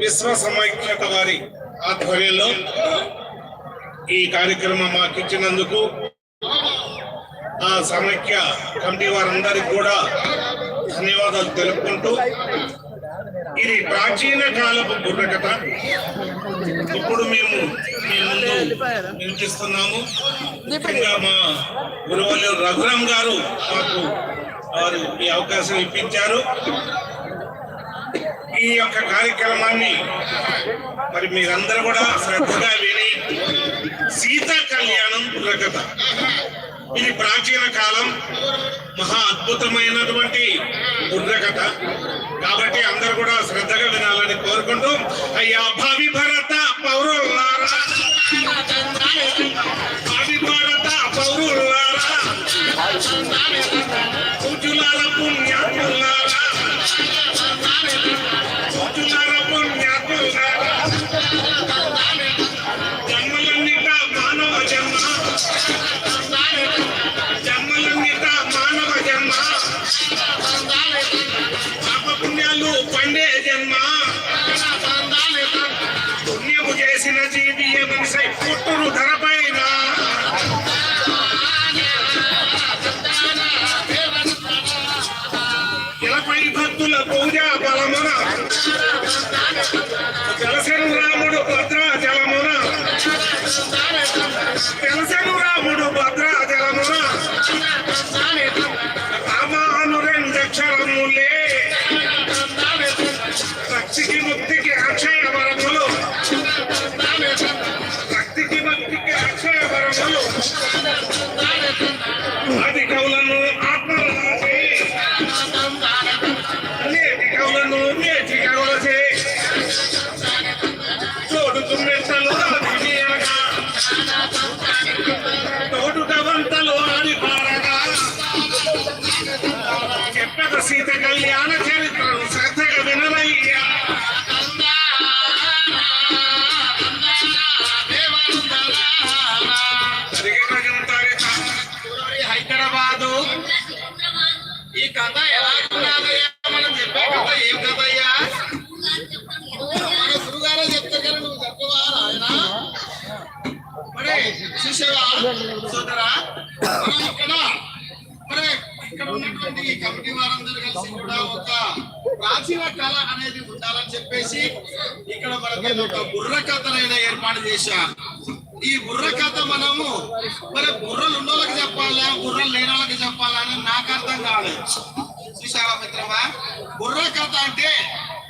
విశ్వ సమైక్యత వారి ఆధ్వర్యంలో ఈ కార్యక్రమం మాకు ఇచ్చినందుకు ఆ సమైక్య కమిటీ వారందరికీ కూడా ధన్యవాదాలు తెలుపుకుంటూ ఇది ప్రాచీన కాలపు బుర్రకథ ఇప్పుడు మేము మీ ముందు వినిపిస్తున్నాము ముఖ్యంగా మా గురువులు రఘురామ్ గారు మాకు వారు ఈ అవకాశం ఇప్పించారు. ఈ యొక్క కార్యక్రమాన్ని మరి మీరందరూ కూడా శ్రద్ధగా విని సీతా కళ్యాణం బుర్రకథ ఇది ప్రాచీన కాలం మహా అద్భుతమైనటువంటి బుర్రకథ కాబట్టి అందరూ కూడా శ్రద్ధగా వినాలని కోరుకుంటూ అయ్యా భావి భరత పౌరులారా. ¡Por కవులను నేటి కవులచే తోడుకు మెట్టలు ఆదిమీయగా పారగా. చెప్పక సీత కళ్యాణ చరిత్రను శ్రద్ధగా వినరయ్యా హైదరాబాదు. ఈ కథ ఎలా మనం చెప్పే కథ ఏం కథయ్యా ప్రాచీన కళ అనేది ఉండాలని చెప్పేసి ఇక్కడ మనకి ఒక బుర్ర కథనైనా ఏర్పాటు చేశా ఈ బుర్ర కథ మనము మరి బుర్రలు ఉన్న వాళ్ళకి చెప్పాలా బుర్రలు లేని వాళ్ళకి చెప్పాలా అని నాకు అర్థం కాలేదు. చూసావా మిత్రమా? బుర్ర కథ అంటే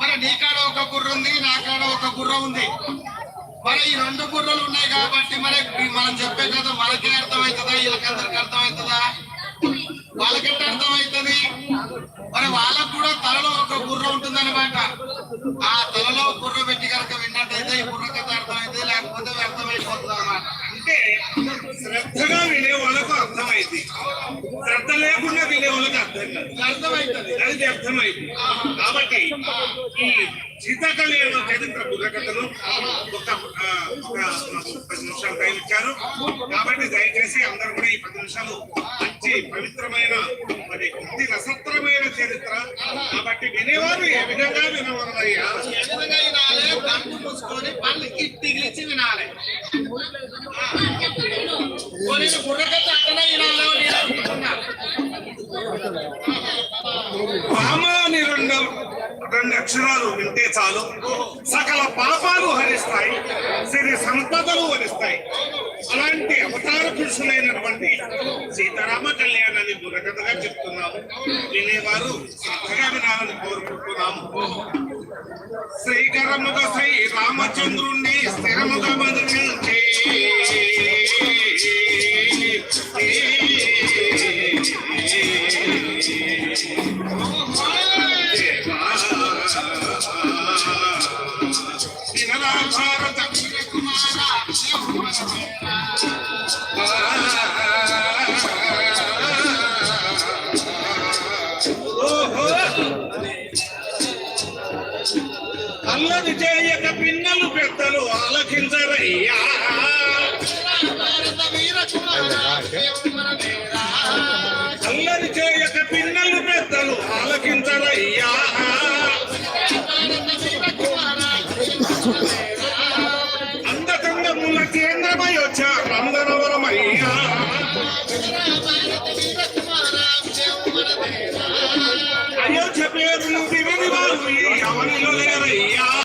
మరి నీ కాడ ఒక బుర్ర ఉంది నా కాడ ఒక బుర్ర ఉంది. మరి ఈ రెండు బుర్రలు ఉన్నాయి కాబట్టి మరి అంటే శ్రద్ధగా వినే వాళ్ళకు అర్థమైంది. శ్రద్ధ లేకుండా వినే వాళ్ళకి అర్థం కాదు. అది అర్థమైంది. కాబట్టి ఈ సీతా చరిత్ర బుర్రకథను ఒక పది నిమిషాలు టైం ఇచ్చారు. కాబట్టి దయచేసి అందరూ కూడా ఈ పది నిమిషాలు మంచి పవిత్రమైన మరి అతి రసత్రమైన చరిత్ర. కాబట్టి వినేవారు ఏ విధంగా వినవరయ్యా? రెండు రెండు అక్షరాలు వింటే చాలు. సకల పాపాలు హరిస్తాయి. సిరి సంపదలు హరిస్తాయి అలాంటి అవతార పురుషులైనటువంటి సీతారామ కళ్యాణాన్ని బుర్రకథగా చెప్తున్నాము. వినేవారు శ్రద్ధగా వినాలని కోరుకుంటున్నాము. శ్రీకరముగా శ్రీ రామచంద్రుణ్ణి అల్లరి చేయక పిన్నలు పెద్దలు ఆలకించరయ్యా. అల్లరి చేయక పిన్నలు పెద్దలు ఆలకించరయ్యా. భారత కేంద్రమై వచ్చా రంగనవరమయ్యా. అయోధ్య పేరును విని వారు అవనిలో లేరయ్యా.